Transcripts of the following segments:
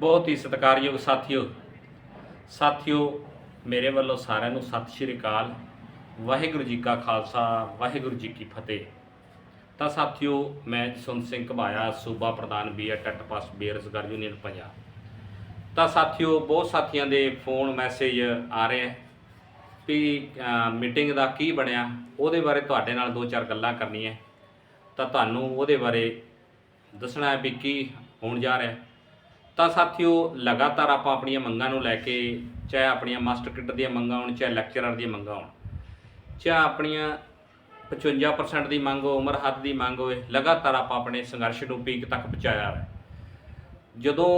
ਬਹੁਤ ਹੀ ਸਤਿਕਾਰਯੋਗ ਸਾਥੀਓ। ਸਾਥੀਓ, ਮੇਰੇ ਵੱਲੋਂ ਸਾਰਿਆਂ ਨੂੰ ਸਤਿ ਸ਼੍ਰੀ ਅਕਾਲ। ਵਾਹਿਗੁਰੂ ਜੀ ਕਾ ਖਾਲਸਾ, ਵਾਹਿਗੁਰੂ ਜੀ ਕੀ ਫਤਿਹ। ਤਾਂ ਸਾਥੀਓ, ਮੈਂ ਜਸਵੰਤ ਸਿੰਘ ਘਬਾਇਆ, ਸੂਬਾ ਪ੍ਰਧਾਨ ਬੀਏ ਟੱਟ ਪਾਸ ਬੇਰੁਜ਼ਗਾਰ ਯੂਨੀਅਨ ਪੰਜਾਬ। ਤਾਂ ਸਾਥੀਓ, ਬਹੁਤ ਸਾਥੀਆਂ ਦੇ ਫੋਨ, ਮੈਸੇਜ ਆ ਰਹੇ ਵੀ ਮੀਟਿੰਗ ਦਾ ਕੀ ਬਣਿਆ, ਉਹਦੇ ਬਾਰੇ ਤੁਹਾਡੇ ਨਾਲ ਦੋ ਚਾਰ ਗੱਲਾਂ ਕਰਨੀਆਂ ਤਾਂ ਤੁਹਾਨੂੰ ਉਹਦੇ ਬਾਰੇ ਦੱਸਣਾ ਹੈ ਵੀ ਕੀ ਹੋਣ ਜਾ ਰਿਹਾ ਤਾਂ ਸਾਥੀਓ, ਲਗਾਤਾਰ ਆਪਾਂ ਆਪਣੀਆਂ ਮੰਗਾਂ ਨੂੰ ਲੈ ਕੇ, ਚਾਹੇ ਆਪਣੀਆਂ ਮਾਸਟਰ ਕਿੱਟ ਦੀਆਂ ਮੰਗਾਂ ਹੋਣ, ਚਾਹੇ ਲੈਕਚਰਰ ਦੀਆਂ ਮੰਗਾਂ ਹੋਣ, ਚਾਹੇ ਆਪਣੀਆਂ 55% ਦੀ ਮੰਗ ਉਮਰ ਹੱਦ ਦੀ ਮੰਗ ਹੋਵੇ, ਲਗਾਤਾਰ ਆਪਾਂ ਆਪਣੇ ਸੰਘਰਸ਼ ਨੂੰ ਪੀਕ ਤੱਕ ਪਹੁੰਚਾਇਆ ਹੈ ਜਦੋਂ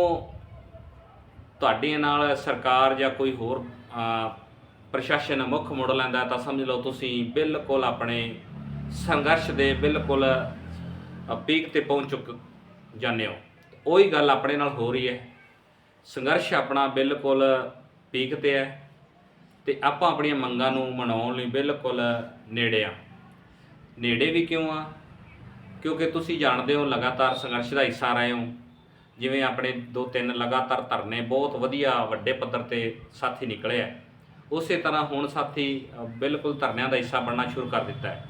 ਤੁਹਾਡੇ ਨਾਲ ਸਰਕਾਰ ਜਾਂ ਕੋਈ ਹੋਰ ਪ੍ਰਸ਼ਾਸਨ ਮੁੱਖ ਮੋੜ ਲੈਂਦਾ, ਤਾਂ ਸਮਝ ਲਓ ਤੁਸੀਂ ਬਿਲਕੁਲ ਆਪਣੇ ਸੰਘਰਸ਼ ਦੇ ਬਿਲਕੁਲ ਪੀਕ ਤੇ ਪਹੁੰਚ ਚੁੱਕ, ਜਾਂਦੇ ਹੋ। ਉਹੀ ਗੱਲ ਆਪਣੇ ਨਾਲ ਹੋ ਰਹੀ ਹੈ। ਸੰਘਰਸ਼ ਆਪਣਾ ਬਿਲਕੁਲ ਪੀਕ ਤੇ ਹੈ ਤੇ ਆਪਾਂ ਆਪਣੀਆਂ ਮੰਗਾਂ ਨੂੰ ਮਨਾਉਣ ਲਈ ਬਿਲਕੁਲ ਨੇੜੇ ਆ। ਨੇੜੇ ਵੀ ਕਿਉਂ ਆ? ਕਿਉਂਕਿ ਤੁਸੀਂ ਜਾਣਦੇ ਹੋ ਲਗਾਤਾਰ ਸੰਘਰਸ਼ ਦਾ ਹਿੱਸਾ ਰਹੇ ਹੋ। ਜਿਵੇਂ ਆਪਣੇ ਦੋ ਤਿੰਨ ਲਗਾਤਾਰ ਧਰਨੇ ਬਹੁਤ ਵਧੀਆ ਵੱਡੇ ਪੱਧਰ ਤੇ ਸਾਥੀ ਨਿਕਲੇ ਆ। ਉਸੇ ਤਰ੍ਹਾਂ ਹੁਣ ਸਾਥੀ ਬਿਲਕੁਲ ਧਰਨਿਆਂ ਦਾ ਹਿੱਸਾ ਬਣਨਾ ਸ਼ੁਰੂ ਕਰ ਦਿੱਤਾ ਹੈ।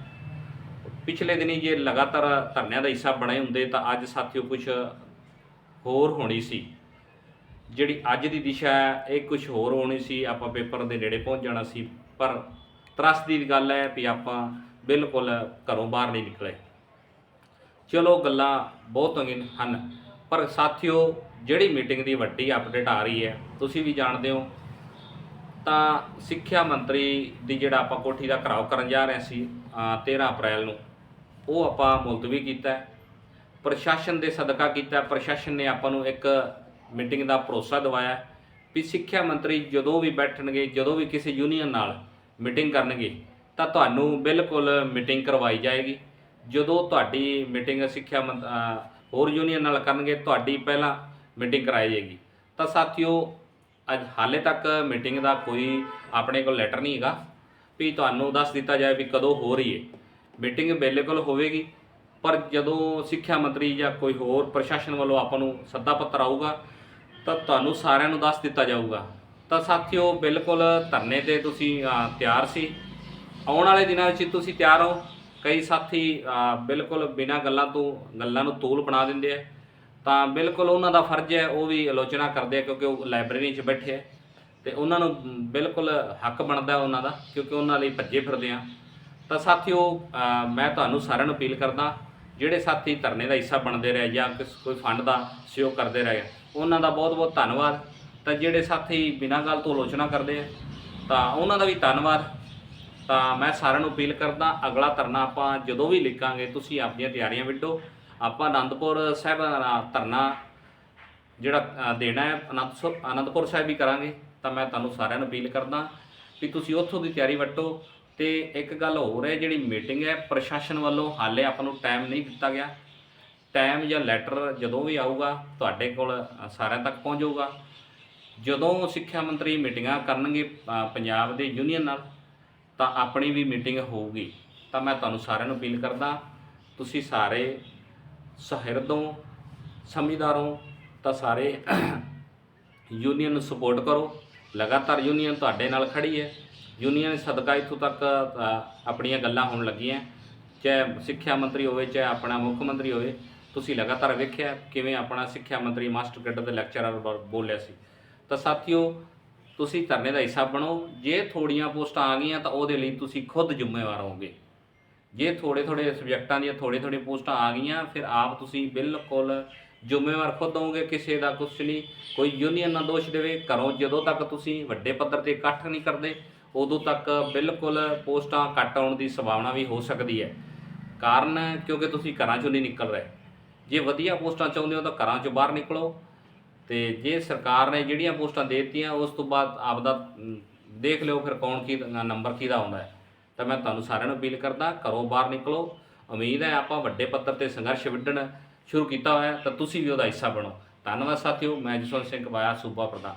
ਪਿਛਲੇ ਦਿਨੀ ਜੇ ਲਗਾਤਾਰ ਧਰਨਿਆਂ ਦਾ ਹਿੱਸਾ ਬਣੇ ਹੁੰਦੇ ਤਾਂ ਅੱਜ ਸਾਥੀਓ ਕੁਝ ਹੋਰ ਹੋਣੀ ਸੀ। ਜਿਹੜੀ ਅੱਜ ਦੀ ਦਿਸ਼ਾ ਹੈ ਇਹ ਕੁਝ ਹੋਰ ਹੋਣੀ ਸੀ। ਆਪਾਂ ਪੇਪਰ ਦੇ ਨੇੜੇ ਪਹੁੰਚ ਜਾਣਾ ਸੀ ਪਰ ਤਰਸ ਦੀ ਗੱਲ ਹੈ ਵੀ ਆਪਾਂ ਬਿਲਕੁਲ ਘਰੋਂ ਬਾਹਰ ਨਹੀਂ ਨਿਕਲੇ। ਚਲੋ ਗੱਲਾਂ ਬਹੁਤ ਹਨ ਪਰ ਸਾਥੀਓ ਜਿਹੜੀ ਮੀਟਿੰਗ ਦੀ ਵੱਡੀ ਅਪਡੇਟ ਆ ਰਹੀ ਹੈ ਤੁਸੀਂ ਵੀ ਜਾਣਦੇ ਹੋ। ਤਾਂ ਸਿੱਖਿਆ ਮੰਤਰੀ ਦੀ ਜਿਹੜਾ ਆਪਾਂ ਕੋਠੀ ਦਾ ਘਰਾਓ ਕਰਨ ਜਾ ਰਹੇ ਸੀ ਅ, 13 ਅਪ੍ਰੈਲ ਨੂੰ ਉਹ ਆਪਾਂ ਮੁਲਤਵੀ ਕੀਤਾ ਹੈ। ਪ੍ਰਸ਼ਾਸਨ ਦੇ ਸਦਕਾ ਕੀਤਾ। ਪ੍ਰਸ਼ਾਸਨ ਨੇ ਆਪਾਂ ਨੂੰ ਇੱਕ ਮੀਟਿੰਗ ਦਾ ਭਰੋਸਾ ਦਿਵਾਇਆ ਵੀ ਸਿੱਖਿਆ ਮੰਤਰੀ ਜਦੋਂ ਵੀ ਬੈਠਣਗੇ, ਜਦੋਂ ਵੀ ਕਿਸੇ ਯੂਨੀਅਨ ਨਾਲ ਮੀਟਿੰਗ ਕਰਨਗੇ, ਤਾਂ ਤੁਹਾਨੂੰ ਬਿਲਕੁਲ ਮੀਟਿੰਗ ਕਰਵਾਈ ਜਾਏਗੀ। ਜਦੋਂ ਤੁਹਾਡੀ ਮੀਟਿੰਗ ਸਿੱਖਿਆ ਮੰਤ- ਹੋਰ ਯੂਨੀਅਨ ਨਾਲ ਕਰਨਗੇ, ਤੁਹਾਡੀ ਪਹਿਲਾਂ ਮੀਟਿੰਗ ਕਰਾਈ ਜਾਏਗੀ। ਤਾਂ ਸਾਥੀਓ, ਅੱਜ ਹਾਲੇ ਤੱਕ ਮੀਟਿੰਗ ਦਾ ਕੋਈ ਆਪਣੇ ਕੋਲ ਲੈਟਰ ਨਹੀਂ ਹੈਗਾ। ਵੀ ਤੁਹਾਨੂੰ ਦੱਸ ਦਿੱਤਾ ਜਾਏ ਵੀ ਕਦੋਂ ਹੋ ਰਹੀ ਹੈ। ਮੀਟਿੰਗ ਬਿਲਕੁਲ ਹੋਵੇਗੀ। ਪਰ ਜਦੋਂ ਸਿੱਖਿਆ ਮੰਤਰੀ ਜਾਂ ਕੋਈ ਹੋਰ ਪ੍ਰਸ਼ਾਸਨ ਵੱਲੋਂ ਆਪਾਂ ਨੂੰ ਸੱਦਾ ਪੱਤਰ ਆਊਗਾ, ਤਾਂ ਤੁਹਾਨੂੰ ਸਾਰਿਆਂ ਨੂੰ ਦੱਸ ਦਿੱਤਾ ਜਾਊਗਾ। ਤਾਂ ਸਾਥੀਓ, ਬਿਲਕੁਲ ਧਰਨੇ ਤੇ ਤੁਸੀਂ ਤਿਆਰ ਸੀ। ਆਉਣ ਵਾਲੇ ਦਿਨਾਂ ਵਿੱਚ ਤੁਸੀਂ ਤਿਆਰ ਹੋ। ਕਈ ਸਾਥੀ ਬਿਲਕੁਲ ਬਿਨਾਂ ਗੱਲਾਂ ਤੋਂ, ਗੱਲਾਂ ਨੂੰ ਤੋਲ ਬਣਾ ਦਿੰਦੇ ਆ। ਤਾਂ ਬਿਲਕੁਲ ਉਹਨਾਂ ਦਾ ਫਰਜ਼ ਹੈ, ਉਹ ਵੀ ਆਲੋਚਨਾ ਕਰਦੇ ਆ, ਕਿਉਂਕਿ ਉਹ ਲਾਇਬ੍ਰੇਰੀ 'ਚ ਬੈਠੇ ਆ। ਤੇ ਉਹਨਾਂ ਨੂੰ ਬਿਲਕੁਲ ਹੱਕ ਬਣਦਾ ਉਹਨਾਂ ਦਾ, ਕਿਉਂਕਿ ਉਹਨਾਂ ਲਈ ਭੱਜੇ ਫਿਰਦੇ ਆ। ਤਾਂ ਸਾਥੀਓ ਮੈਂ ਤੁਹਾਨੂੰ ਸਾਰਿਆਂ ਨੂੰ ਅਪੀਲ ਕਰਦਾ ਜਿਹੜੇ ਸਾਥੀ ਧਰਨੇ ਦਾ ਹਿੱਸਾ ਬਣਦੇ ਰਹੇ ਜਾਂ ਕਿਸ ਕੋਈ ਫੰਡ ਦਾ ਸਹਿਯੋਗ ਕਰਦੇ ਰਹੇ ਉਹਨਾਂ ਦਾ ਬਹੁਤ ਬਹੁਤ ਧੰਨਵਾਦ। ਤਾਂ ਜਿਹੜੇ ਸਾਥੀ ਬਿਨਾਂ ਗੱਲ ਤੋਂ ਆਲੋਚਨਾ ਕਰਦੇ ਆ, ਤਾਂ ਉਹਨਾਂ ਦਾ ਵੀ ਧੰਨਵਾਦ। ਤਾਂ ਮੈਂ ਸਾਰਿਆਂ ਨੂੰ ਅਪੀਲ ਕਰਦਾ, ਅਗਲਾ ਧਰਨਾ ਆਪਾਂ ਜਦੋਂ ਵੀ ਲਿਖਾਂਗੇ, ਤੁਸੀਂ ਆਪਣੀਆਂ ਤਿਆਰੀਆਂ ਵਿੱਢੋ। ਆਪਾਂ ਆਨੰਦਪੁਰ ਸਾਹਿਬ ਧਰਨਾ ਜਿਹੜਾ ਦੇਣਾ ਹੈ ਅਨੰਦਪੁਰ ਅਨੰਦਪੁਰ ਸਾਹਿਬ ਵੀ ਕਰਾਂਗੇ। ਤਾਂ ਮੈਂ ਤੁਹਾਨੂੰ ਸਾਰਿਆਂ ਨੂੰ ਅਪੀਲ ਕਰਦਾ ਵੀ ਤੁਸੀਂ ਉੱਥੋਂ ਦੀ ਤਿਆਰੀ ਵੱਟੋ ਤੇ ਇੱਕ ਗੱਲ ਹੋਰ ਹੈ, ਜਿਹੜੀ ਮੀਟਿੰਗ ਹੈ, ਪ੍ਰਸ਼ਾਸਨ ਵੱਲੋਂ ਹਾਲੇ ਆਪਾਂ ਨੂੰ ਟਾਈਮ ਨਹੀਂ ਦਿੱਤਾ ਗਿਆ। ਟਾਈਮ ਜਾਂ ਲੈਟਰ ਜਦੋਂ ਵੀ ਆਊਗਾ, ਤੁਹਾਡੇ ਕੋਲ ਸਾਰਿਆਂ ਤੱਕ ਪਹੁੰਚ ਜਾਊਗਾ। ਜਦੋਂ ਸਿੱਖਿਆ ਮੰਤਰੀ ਮੀਟਿੰਗਾਂ ਕਰਨਗੇ ਪੰਜਾਬ ਦੇ ਯੂਨੀਅਨ ਨਾਲ, ਤਾਂ ਆਪਣੀ ਵੀ ਮੀਟਿੰਗ ਹੋਊਗੀ। ਤਾਂ ਮੈਂ ਤੁਹਾਨੂੰ ਸਾਰਿਆਂ ਨੂੰ ਅਪੀਲ ਕਰਦਾ, ਤੁਸੀਂ ਸਾਰੇ ਸਹਿਰਦੋਂ, ਸਮਝਦਾਰੋਂ, ਤਾਂ ਸਾਰੇ ਯੂਨੀਅਨ ਨੂੰ ਸਪੋਰਟ ਕਰੋ। ਲਗਾਤਾਰ ਯੂਨੀਅਨ ਤੁਹਾਡੇ ਨਾਲ ਖੜੀ ਹੈ। ਯੂਨੀਅਨ ਸਦਕਾ ਇੱਥੋਂ ਤੱਕ ਆਪਣੀਆਂ ਗੱਲਾਂ ਹੋਣ ਲੱਗੀਆਂ। ਚਾਹੇ ਸਿੱਖਿਆ ਮੰਤਰੀ ਹੋਵੇ, ਚਾਹੇ ਆਪਣਾ ਮੁੱਖ ਮੰਤਰੀ ਹੋਵੇ, ਤੁਸੀਂ ਲਗਾਤਾਰ ਵੇਖਿਆ ਕਿਵੇਂ ਆਪਣਾ ਸਿੱਖਿਆ ਮੰਤਰੀ ਮਾਸਟਰ ਕੈਡਰ ਦੇ ਲੈਕਚਰਰ ਬੋਲਿਆ ਸੀ। ਤਾਂ ਸਾਥੀਓ, ਤੁਸੀਂ ਧਰਨੇ ਦਾ ਹਿੱਸਾ ਬਣੋ। ਜੇ ਥੋੜੀਆਂ ਪੋਸਟਾਂ ਆ ਗਈਆਂ, ਤਾਂ ਉਹਦੇ ਲਈ ਤੁਸੀਂ ਖੁਦ ਜ਼ਿੰਮੇਵਾਰ ਹੋਗੇ ਜੇ ਥੋੜੇ ਥੋੜੇ ਸਬਜੈਕਟਾਂ ਦੀਆਂ ਥੋੜੇ ਥੋੜੇ ਪੋਸਟਾਂ ਆ ਗਈਆਂ, ਫਿਰ ਆਪ ਤੁਸੀਂ ਬਿਲਕੁਲ ਜ਼ਿੰਮੇਵਾਰ ਖੁਦ ਹੋਗੇ ਕਿਸੇ ਦਾ ਕੁਛ ਨਹੀਂ। ਕੋਈ ਯੂਨੀਅਨ ਨਾ ਦੋਸ਼ ਦੇਵੇ। ਕਰੋ ਜਦੋਂ ਤੱਕ ਤੁਸੀਂ ਵੱਡੇ ਪੱਧਰ ਤੇ ਇਕੱਠ ਨਹੀਂ ਕਰਦੇ ਉਦੋਂ ਤੱਕ ਬਿਲਕੁਲ ਪੋਸਟਾਂ ਕੱਟ ਆਉਣ ਦੀ ਸੰਭਾਵਨਾ ਵੀ ਹੋ ਸਕਦੀ ਹੈ। ਕਾਰਨ ਕਿਉਂਕਿ ਤੁਸੀਂ ਘਰਾਂ ਚੋਂ ਨਹੀਂ ਨਿਕਲ ਰਹੇ। ਜੇ ਵਧੀਆ ਪੋਸਟਾਂ ਚਾਹੁੰਦੇ ਹੋ ਤਾਂ ਘਰਾਂ ਚੋਂ ਬਾਹਰ ਨਿਕਲੋ। ਤੇ ਜੇ ਸਰਕਾਰ ਨੇ ਜਿਹੜੀਆਂ ਪੋਸਟਾਂ ਦੇ ਦਿੱਤੀਆਂ ਉਸ ਤੋਂ ਬਾਅਦ ਆਪਦਾ ਅਮ, ਦੇਖ ਲਿਓ ਫਿਰ ਕੌਣ ਕੀ ਨੰਬਰ ਕਿਹਦਾ ਆਉਂਦਾ ਹੈ। ਤਾਂ ਮੈਂ ਤੁਹਾਨੂੰ ਸਾਰਿਆਂ ਨੂੰ ਅਪੀਲ ਕਰਦਾ ਘਰੋਂ ਬਾਹਰ ਨਿਕਲੋ। ਉਮੀਦ ਹੈ ਆਪਾਂ ਵੱਡੇ ਪੱਧਰ ਤੇ ਸੰਘਰਸ਼ ਵਿੱਢਣ ਸ਼ੁਰੂ ਕੀਤਾ ਹੋਇਆ ਤਾਂ ਤੁਸੀਂ ਵੀ ਉਹਦਾ ਹਿੱਸਾ ਬਣੋ। ਧੰਨਵਾਦ ਸਾਥੀਓ ਮੈਂ ਜਸਵੰਤ ਸਿੰਘ ਬਾਇਆ ਸੂਬਾ ਪ੍ਰਧਾਨ।